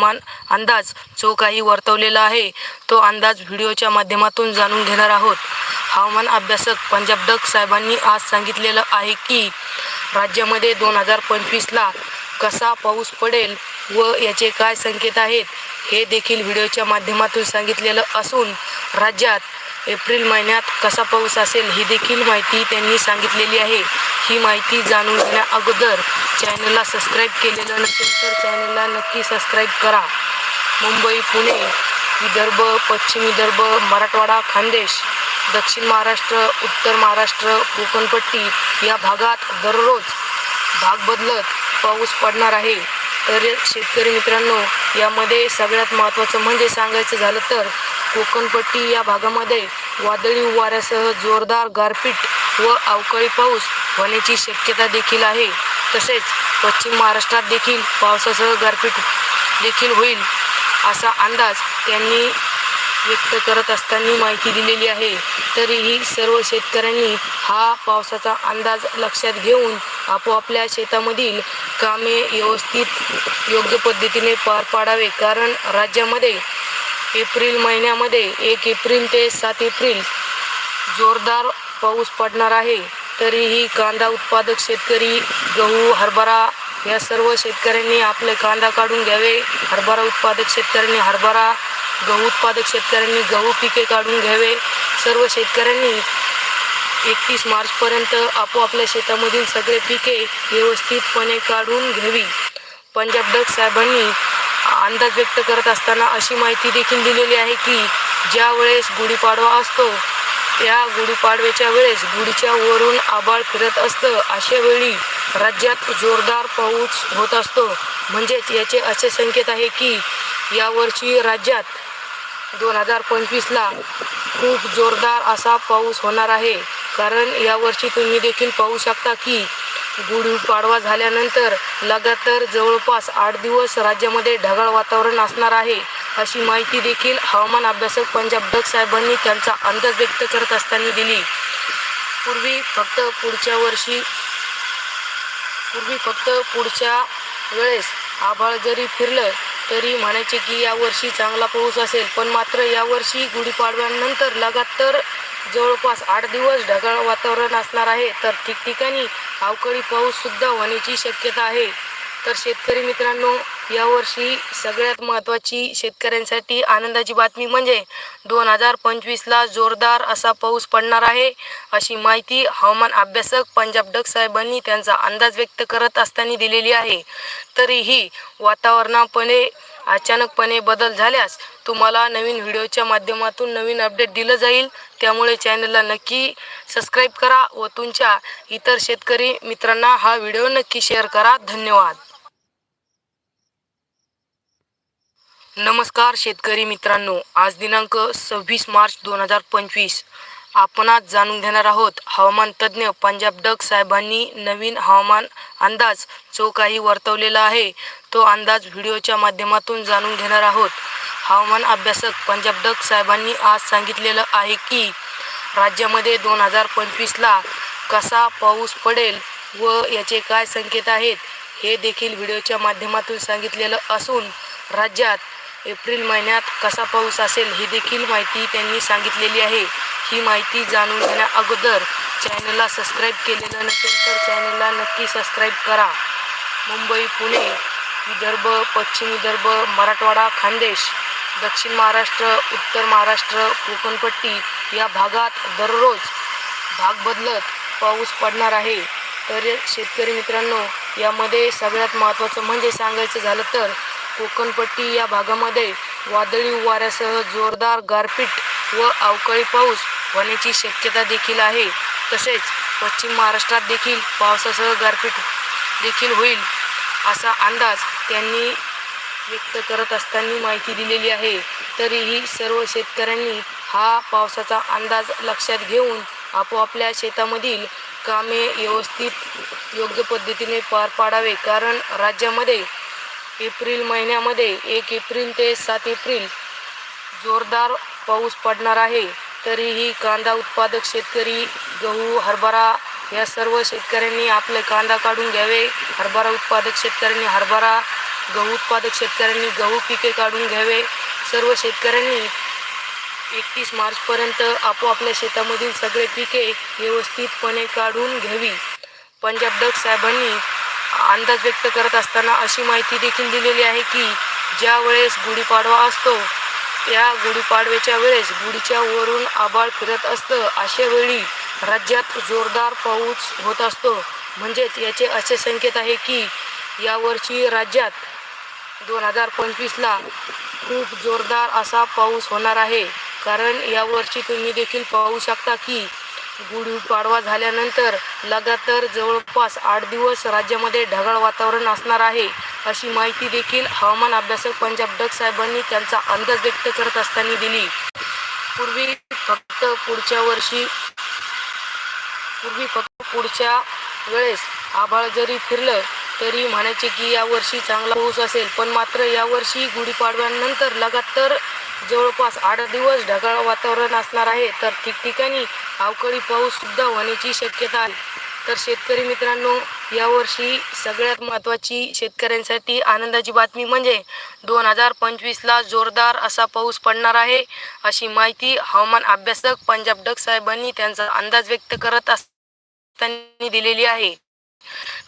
हवामान अंदाज जो काही वर्तवलेला आहे तो अंदाज व्हिडिओच्या माध्यमातून जाणून घेणार आहोत. हवामान अभ्यासक पंजाब डक साहेबांनी आज सांगितलेलं आहे की राज्यामध्ये दोन हजार पंचवीसला कसा पाऊस पडेल व याचे काय संकेत आहेत हे देखील व्हिडिओच्या माध्यमातून सांगितलेलं असून राज्यात एप्रिल महिन्यात कसा पाऊस असेल ही देखील माहिती त्यांनी सांगितलेली आहे. ही माहिती जाणून घेण्या अगोदर चॅनलला सबस्क्राईब केलेलं नसेल तर चॅनलला नक्की सबस्क्राईब करा. मुंबई पुणे विदर्भ पश्चिम विदर्भ मराठवाडा खानदेश दक्षिण महाराष्ट्र उत्तर महाराष्ट्र कोकणपट्टी या भागात दररोज भाग बदलत पाऊस पडणार आहे. तर शेतकरी मित्रांनो यामध्ये सगळ्यात महत्त्वाचं म्हणजे सांगायचं झालं तर कोकणपट्टी या भागामध्ये वादळी वाऱ्यासह जोरदार गारपीट व अवकाळी पाऊस होण्याची शक्यता देखील आहे. तसेच पश्चिम महाराष्ट्रात देखील पावसासह गारपीट देखील होईल असा अंदाज त्यांनी व्यक्त करत असताना माहिती दिलेली आहे. तरीही सर्व शेतकऱ्यांनी हा पावसाचा अंदाज लक्षात घेऊन आपोआपल्या शेतामधील कामे व्यवस्थित योग्य पद्धतीने पार पाडावे. कारण राज्यामध्ये एप्रिल महिन्यामध्ये एक एप्रिल ते सात एप्रिल जोरदार पाऊस पडणार आहे. तरीही कांदा उत्पादक शेतकरी गहू हरभरा या सर्व शेतकऱ्यांनी आपले कांदा काढून घ्यावे. हरभरा उत्पादक शेतकऱ्यांनी हरभरा गहू उत्पादक शेतकऱ्यांनी गहू पिके काढून घ्यावे. सर्व शेतकऱ्यांनी एकतीस मार्चपर्यंत आपोआपल्या शेतामधील सगळे पिके व्यवस्थितपणे काढून घ्यावी. पंजाब डग साहेबांनी अंदाज व्यक्त करत असताना अशी माहिती देखील दिलेली आहे की ज्या वेळेस गुढीपाडवा असतो या गुढीपाडव्याच्या वेळेस गुढीच्या वरून आबाळ फिरत असतं. अशा वेळी राज्यात जोरदार पाऊस होत असतो. म्हणजेच याचे असे संकेत आहे की यावर्षी राज्यात दोन हजार पंचवीसला खूप जोरदार असा पाऊस होणार आहे. कारण यावर्षी तुम्ही देखील पाहू शकता की गुढीपाडवा झाल्यानंतर लगातार जवळपास आठ दिवस राज्यामध्ये ढगाळ वातावरण असणार आहे. अशी माहिती देखील हवामान अभ्यासक पंजाब डक साहेबांनी त्यांचा अंदाज व्यक्त करत असताना दिली. पूर्वी फक्त पुढच्या वर्षी पूर्वी फक्त पुढच्या वेळेस आभाळ जरी फिरलं तरी म्हणायचे की यावर्षी चांगला पाऊस असेल पण मात्र यावर्षी गुढीपाडव्यानंतर लगातार जवळपास आठ दिवस ढगाळ वातावरण असणार आहे तर ठिकठिकाणी अवकाळी पाऊससुद्धा होण्याची शक्यता आहे. तर शेतकरी मित्रांनो यावर्षी सगळ्यात महत्त्वाची शेतकऱ्यांसाठी आनंदाची बातमी म्हणजे दोन हजार पंचवीसला जोरदार असा पाऊस पडणार आहे अशी माहिती हवामान अभ्यासक पंजाब डग साहेबांनी त्यांचा अंदाज व्यक्त करत असताना दिलेली आहे. तरीही वातावरणापणे अचानकपणे बदल झाल्यास तुम्हाला नवीन व्हिडिओच्या माध्यमातून नवीन अपडेट दिलं जाईल. त्यामुळे चॅनलला नक्की सबस्क्राईब करा व तुमच्या इतर शेतकरी मित्रांना हा व्हिडिओ नक्की शेअर करा. धन्यवाद. नमस्कार शेतकरी मित्रांनो. आज दिनांक सव्वीस मार्च दोन हजार पंचवीस. आपण आज जाणून घेणार आहोत. हवामान तज्ज्ञ पंजाब डग साहेबांनी नवीन हवामान अंदाज जो काही वर्तवलेला आहे. तो अंदाज व्हिडिओच्या माध्यमातून जाणून घेणार आहोत. हवामान अभ्यासक पंजाब डग साहेबांनी आज सांगितलेलं आहे की राज्यामध्ये दोन हजार पंचवीसला कसा पाऊस पडेल व याचे काय संकेत आहेत हे देखील व्हिडिओच्या माध्यमातून सांगितलेलं असून राज्यात एप्रिल महिन्यात कसा पाऊस असेल ही देखील माहिती त्यांनी सांगितलेली आहे. ही माहिती जाणून घेण्या अगोदर चॅनलला सबस्क्राईब केलेलं नसेल तर चॅनलला नक्की सबस्क्राईब करा. मुंबई पुणे विदर्भ पश्चिम विदर्भ मराठवाडा खानदेश दक्षिण महाराष्ट्र उत्तर महाराष्ट्र कोकणपट्टी या भागात दररोज भाग बदलत पाऊस पडणार आहे. तर शेतकरी मित्रांनो यामध्ये सगळ्यात महत्त्वाचं म्हणजे सांगायचं झालं तर कोकणपट्टी या भागामध्ये वादळी वाऱ्यासह जोरदार गारपीट व अवकाळी पाऊस होण्याची शक्यता देखील आहे. तसेच पश्चिम महाराष्ट्रात देखील पावसासह गारपीट देखील होईल असा अंदाज त्यांनी व्यक्त करत असताना माहिती दिलेली आहे. तरीही सर्व शेतकऱ्यांनी हा पावसाचा अंदाज लक्षात घेऊन आपोआपल्या शेतामधील कामे व्यवस्थित योग्य पद्धतीने पार पाडावे. कारण राज्यामध्ये एप्रिल महिन्यामध्ये एक एप्रिल ते सात एप्रिल जोरदार पाऊस पडणार आहे. तरीही कांदा उत्पादक शेतकरी गहू हरभरा या सर्व शेतकऱ्यांनी आपले कांदा काढून घ्यावे. हरभरा उत्पादक शेतकऱ्यांनी हरभरा गहू उत्पादक शेतकऱ्यांनी गहू पिके काढून घ्यावे. सर्व शेतकऱ्यांनी एकतीस मार्चपर्यंत आपोआपल्या शेतामधील सगळे पिके व्यवस्थितपणे काढून घ्यावी. पंजाब डक साहेबांनी अंदाज व्यक्त करत असताना अशी माहिती देखील दिलेली आहे की ज्या वेळेस गुढीपाडवा असतो त्या गुढीपाडव्याच्या वेळेस गुढीच्या वरून आबाळ फिरत असतं. अशा वेळी राज्यात जोरदार पाऊस होत असतो. म्हणजेच याचे असे संकेत आहे की यावर्षी राज्यात दोन हजार पंचवीसला खूप जोरदार असा पाऊस होणार आहे. कारण यावर्षी तुम्ही देखील पाहू शकता की गुढीपाडवा झाल्यानंतर लगातार जवळपास आठ दिवस राज्यामध्ये ढगाळ वातावरण असणार आहे. अशी माहिती देखील हवामान अभ्यासक पंजाब डग साहेबांनी त्यांचा अंदाज व्यक्त करत असताना दिली. पूर्वी फक्त पुढच्या वर्षी पूर्वी फक्त पुढच्या वेळेस आभाळ जरी फिरलं तरी म्हणायचे की यावर्षी चांगला पाऊस असेल. पण मात्र यावर्षी गुढीपाडव्यानंतर लगातार जवळपास आठ दिवस ढगाळ वातावरण असणार आहे. तर ठिकठिकाणी अवकाळी पाऊस सुद्धा होण्याची शक्यता आहे. तर शेतकरी मित्रांनो यावर्षी सगळ्यात महत्त्वाची शेतकऱ्यांसाठी आनंदाची बातमी म्हणजे दोन हजार पंचवीसला जोरदार असा पाऊस पडणार आहे अशी माहिती हवामान अभ्यासक पंजाब डक साहेबांनी त्यांचा अंदाज व्यक्त करत असताना दिलेली आहे.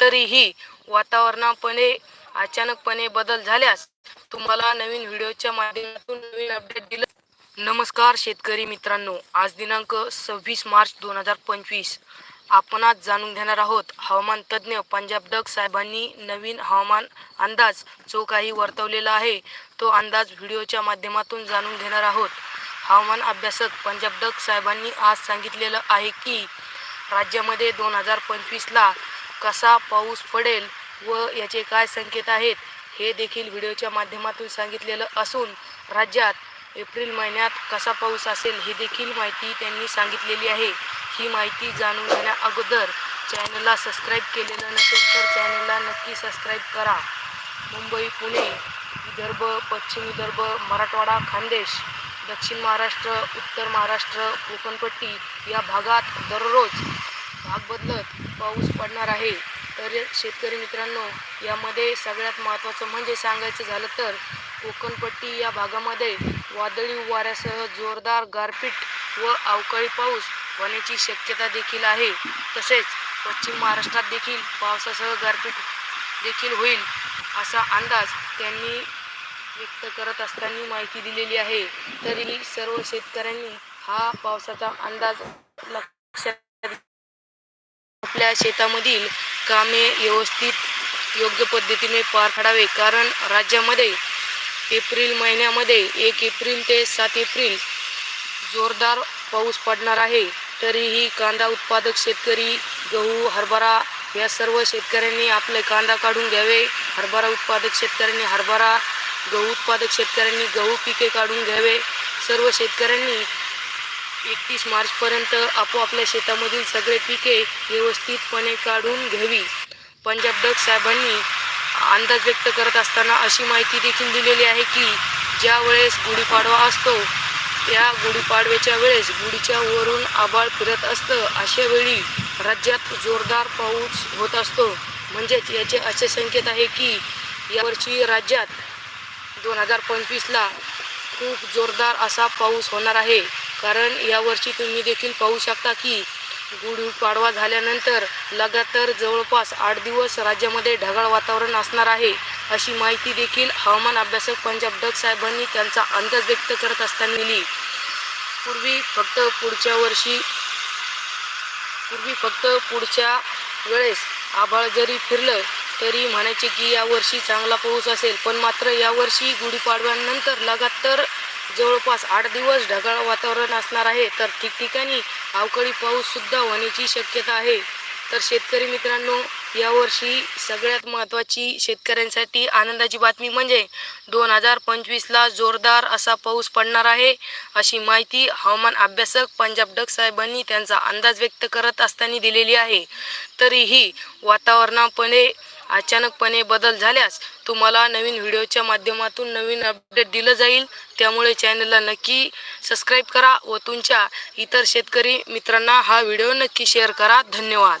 तरीही वातावरणापणे अचानकपणे बदल झाल्यास तुम्हाला नवीन व्हिडिओच्या माध्यमातून नवीन अपडेट दिलं नमस्कार शेतकरी मित्रांनो. आज दिनांक सव्वीस मार्च दोन हजार पंचवीस. आपण आज जाणून घेणार आहोत हवामान तज्ज्ञ पंजाब डग साहेबांनी नवीन हवामान अंदाज जो काही वर्तवलेला आहे तो अंदाज व्हिडिओच्या माध्यमातून जाणून घेणार आहोत. हवामान अभ्यासक पंजाब डग साहेबांनी आज सांगितलेलं आहे की राज्यामध्ये दोन हजार पंचवीसला कसा पाऊस पडेल व याचे काय संकेत आहेत हे देखील व्हिडिओच्या माध्यमातून सांगितलेलं असून राज्यात एप्रिल महिन्यात कसा पाऊस असेल ही देखील माहिती त्यांनी सांगितलेली आहे. ही माहिती जाणून घेण्या अगोदर चॅनलला सबस्क्राईब केलेलं नसेल तर चॅनलला नक्की सबस्क्राईब करा. मुंबई पुणे विदर्भ पश्चिम विदर्भ मराठवाडा खानदेश दक्षिण महाराष्ट्र उत्तर महाराष्ट्र कोकणपट्टी या भागात दररोज भाग बदलत पाऊस पडणार आहे. तर शेतकरी मित्रांनो यामध्ये सगळ्यात महत्त्वाचं म्हणजे सांगायचं झालं तर कोकणपट्टी या भागामध्ये वादळी वाऱ्यासह जोरदार गारपीट व अवकाळी पाऊस होण्याची शक्यता देखील आहे. तसेच पश्चिम महाराष्ट्रात देखील पावसासह गारपीट देखील होईल असा अंदाज त्यांनी व्यक्त करत असताना माहिती दिलेली आहे. तरीही सर्व शेतकऱ्यांनी हा पावसाचा अंदाज लक्षात आपल्या शेतामधील कामे व्यवस्थित योग्य पद्धतीने पार पाडावे. कारण राज्यामध्ये एप्रिल महिन्यामध्ये एक एप्रिल ते सात एप्रिल जोरदार पाऊस पडणार आहे. तरीही कांदा उत्पादक शेतकरी गहू हरभरा या सर्व शेतकऱ्यांनी आपले कांदा काढून घ्यावे. हरभरा उत्पादक शेतकऱ्यांनी हरभरा गहू उत्पादक शेतकऱ्यांनी गहू पिके काढून घ्यावे. सर्व शेतकऱ्यांनी एकतीस मार्चपर्यंत आपोआपल्या शेतामधील सगळे पिके व्यवस्थितपणे काढून घ्यावी. पंजाब डक साहेबांनी अंदाज व्यक्त करत असताना अशी माहिती देखील दिलेली आहे की ज्या वेळेस गुढीपाडवा असतो त्या गुढीपाडव्याच्या वेळेस गुढीच्या वरून आबाळ फिरत असतं. अशा वेळी राज्यात जोरदार पाऊस होत असतो. म्हणजेच याचे असे संकेत आहे की यावर्षी राज्यात दोन हजार पंचवीसला खूप जोरदार असा पाऊस होणार आहे. कारण यावर्षी तुम्ही देखील पाहू शकता की गुढीपाडवा झाल्यानंतर लगातार जवळपास आठ दिवस राज्यामध्ये ढगाळ वातावरण असणार आहे. अशी माहिती देखील हवामान अभ्यासक पंजाब डग साहेबांनी त्यांचा अंदाज व्यक्त करत असताना दिली. पूर्वी फक्त पुढच्या वर्षी पूर्वी फक्त पुढच्या वेळेस आभाळ जरी फिरलं तरी म्हणायचे की यावर्षी चांगला पाऊस असेल पण मात्र यावर्षी गुढीपाडव्यानंतर लगातार जवळपास आठ दिवस ढगाळ वातावरण असणार आहे. तर ठिकठिकाणी अवकाळी पाऊस सुद्धा होण्याची शक्यता आहे. तर शेतकरी मित्रांनो यावर्षी सगळ्यात महत्त्वाची शेतकऱ्यांसाठी आनंदाची बातमी म्हणजे दोन हजार पंचवीसला जोरदार असा पाऊस पडणार आहे अशी माहिती हवामान अभ्यासक पंजाब डक साहेबांनी त्यांचा अंदाज व्यक्त करत असताना दिलेली आहे. तरीही वातावरणापणे अचानकपणे बदल झाल्यास तुम्हाला नवीन व्हिडिओच्या माध्यमातून नवीन अपडेट दिलं जाईल. त्यामुळे चॅनलला नक्की सबस्क्राईब करा व तुमच्या इतर शेतकरी मित्रांना हा व्हिडिओ नक्की शेअर करा. धन्यवाद.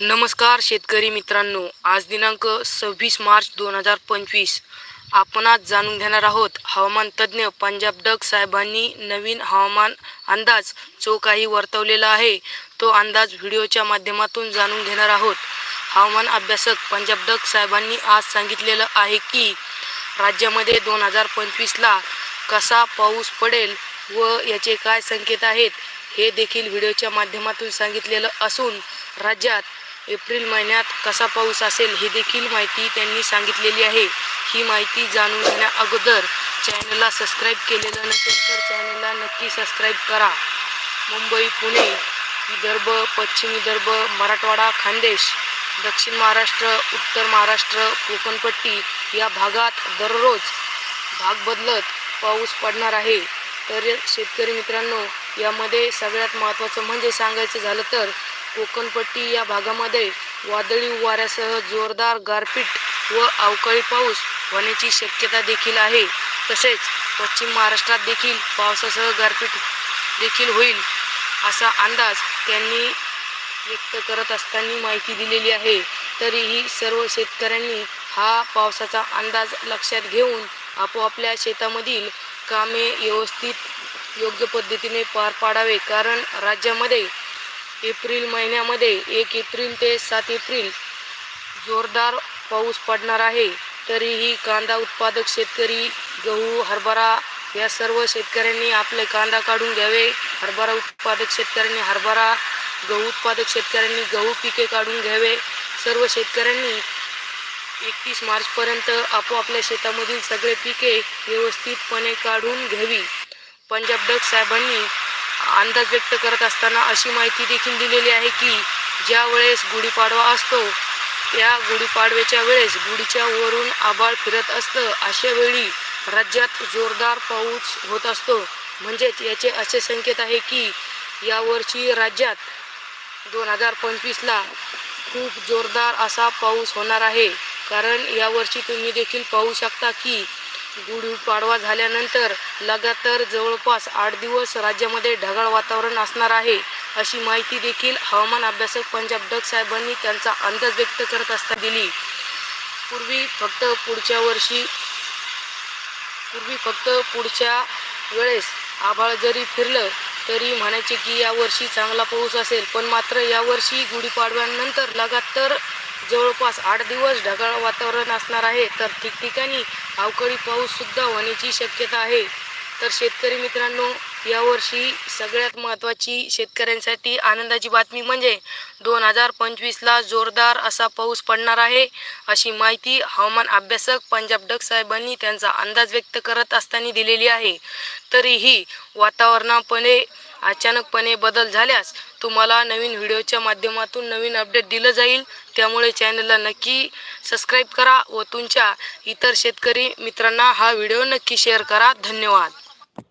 नमस्कार शेतकरी मित्रांनो आज दिनांक सव्वीस मार्च दोन हजार पंचवीस. आपण आज जाणून घेणार आहोत हवामान तज्ज्ञ पंजाब डग साहेबांनी नवीन हवामान अंदाज जो काही वर्तवलेला आहे तो अंदाज व्हिडिओच्या माध्यमातून जाणून घेणार आहोत. हवामान अभ्यासक पंजाब डग साहेबांनी आज सांगितलेलं आहे की राज्यामध्ये दोन हजार पंचवीसला कसा पाऊस पडेल व याचे काय संकेत आहेत हे देखील व्हिडिओच्या माध्यमातून सांगितलेलं असून राज्यात एप्रिल महिन्यात कसा पाऊस असेल हे देखील माहिती त्यांनी सांगितलेली आहे. ही माहिती जाणून घेण्या अगोदर चॅनलला सबस्क्राईब केलेलं नसेल तर चॅनलला नक्की सबस्क्राईब करा. मुंबई पुणे विदर्भ पश्चिम विदर्भ मराठवाडा खानदेश दक्षिण महाराष्ट्र उत्तर महाराष्ट्र कोकणपट्टी या भागात दररोज भाग बदलत पाऊस पडणार आहे. तर शेतकरी मित्रांनो यामध्ये सगळ्यात महत्त्वाचं म्हणजे सांगायचं झालं तर कोकणपट्टी या भागामध्ये वादळी वाऱ्यासह जोरदार गारपीट व अवकाळी पाऊस होण्याची शक्यता देखील आहे. तसेच पश्चिम महाराष्ट्रात देखील पावसासह गारपीट देखील होईल असा अंदाज त्यांनी व्यक्त करत असताना माहिती दिलेली आहे. तरीही सर्व शेतकऱ्यांनी हा पावसाचा अंदाज लक्षात घेऊन आपोआपल्या शेतामधील कामे व्यवस्थित योग्य पद्धतीने पार पाडावे कारण राज्यामध्ये एप्रिल महिन्यामध्ये एक एप्रिल ते सात एप्रिल जोरदार पाऊस पडणार आहे. तरीही कांदा उत्पादक शेतकरी गहू हरभरा या सर्व शेतकऱ्यांनी आपले कांदा काढून घ्यावे. हरभरा उत्पादक शेतकऱ्यांनी हरभरा गहू उत्पादक शेतकऱ्यांनी गहू पिके काढून घ्यावे. सर्व शेतकऱ्यांनी एकतीस मार्चपर्यंत आपोआपल्या शेतामधील सगळे पिके व्यवस्थितपणे काढून घ्यावी. पंजाब डक साहेबांनी अंदाज व्यक्त करत असताना अशी माहिती देखील दिलेली आहे की ज्या वेळेस गुढीपाडवा असतो या गुढीपाडव्याच्या वेळेस गुढीच्या वरून आबाळ फिरत असतं. अशा वेळी राज्यात जोरदार पाऊस होत असतो. म्हणजेच याचे असे संकेत आहे की यावर्षी राज्यात दोन हजार पंचवीसला खूप जोरदार असा पाऊस होणार आहे. कारण यावर्षी तुम्ही देखील पाहू शकता की गुढीपाडवा झाल्यानंतर लगातार जवळपास आठ दिवस राज्यामध्ये ढगाळ वातावरण असणार आहे. अशी माहिती देखील हवामान अभ्यासक पंजाब डक साहेबांनी त्यांचा अंदाज व्यक्त करत असताना दिली. पूर्वी फक्त पुढच्या वर्षी पूर्वी फक्त पुढच्या वेळेस आभाळ जरी फिरलं तरी म्हणायचे की यावर्षी चांगला पाऊस असेल पण मात्र यावर्षी गुढीपाडव्यानंतर लगातार जवळपास आठ दिवस ढगाळ वातावरण असणार आहे. तर ठिकठिकाणी अवकाळी पाऊससुद्धा होण्याची शक्यता आहे. तर शेतकरी मित्रांनो यावर्षी सगळ्यात महत्त्वाची शेतकऱ्यांसाठी आनंदाची बातमी म्हणजे दोन हजार पंचवीसला जोरदार असा पाऊस पडणार आहे अशी माहिती हवामान अभ्यासक पंजाब डक साहेबांनी त्यांचा अंदाज व्यक्त करत असताना दिलेली आहे. तरीही वातावरणापणे अचानकपणे बदल झाल्यास तुम्हाला नवीन व्हिडिओच्या माध्यमातून नवीन अपडेट दिलं जाईल. त्यामुळे चॅनलला नक्की सबस्क्राईब करा व तुमच्या इतर शेतकरी मित्रांना हा व्हिडिओ नक्की शेअर करा. धन्यवाद.